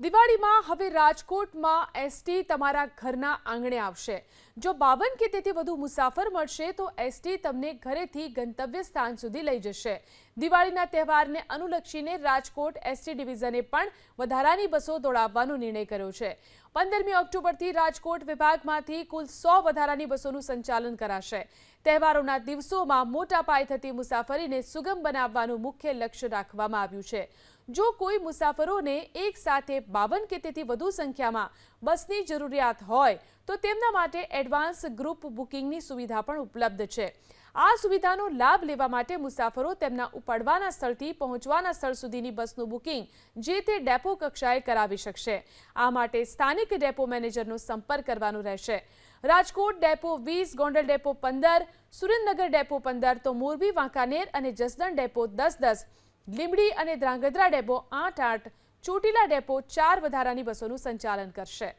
દિવાળીમાં હવે રાજકોટમાં એસટી તમારા ઘરના આંગણે આવશે. જો બાવન કે તેથી વધુ મુસાફર મળશે, તો એસટી તમને ઘરેથી ગંતવ્ય સ્થાન સુધી લઈ જશે. દિવાળીના તહેવારને અનુલક્ષીને રાજકોટ એસટી ડિવિઝને પણ વધારાની બસો દોડાવવાનો નિર્ણય કર્યો છે. પંદરમી ઓક્ટોબરથી રાજકોટ વિભાગમાંથી કુલ સો વધારાની બસોનું સંચાલન કરાશે. તહેવારોના દિવસોમાં મોટા પાયે થતી મુસાફરીને સુગમ બનાવવાનું મુખ્ય લક્ષ્ય રાખવામાં આવ્યું છે. જો કોઈ મુસાફરોને એક સાથે બાવન કે તેથી વધુ સંખ્યામાં બસની જરૂરિયાત હોય, તો તેમના માટે એડવાન્સ ગ્રુપ બુકિંગની સુવિધા પણ ઉપલબ્ધ છે. આ સુવિધાનો લાભ લેવા માટે મુસાફરો તેમના ઉપાડવાના સ્થળથી પહોંચવાના સ્થળ સુધીની બસનું બુકિંગ જે તે ડેપો કક્ષાએ કરાવી શકશે. આ માટે સ્થાનિક ડેપો મેનેજરનો સંપર્ક કરવાનો રહેશે. રાજકોટ ડેપો વીસ, ગોંડલ ડેપો પંદર, સુરેન્દ્રનગર ડેપો પંદર, તો મોરબી, વાંકાનેર અને જસદણ ડેપો દસ દસ લીંબડી અને ધ્રાંગધ્રા ડેપો આઠ આઠ ચોટીલા ડેપો ચાર વધારાની બસોનું સંચાલન કરશે.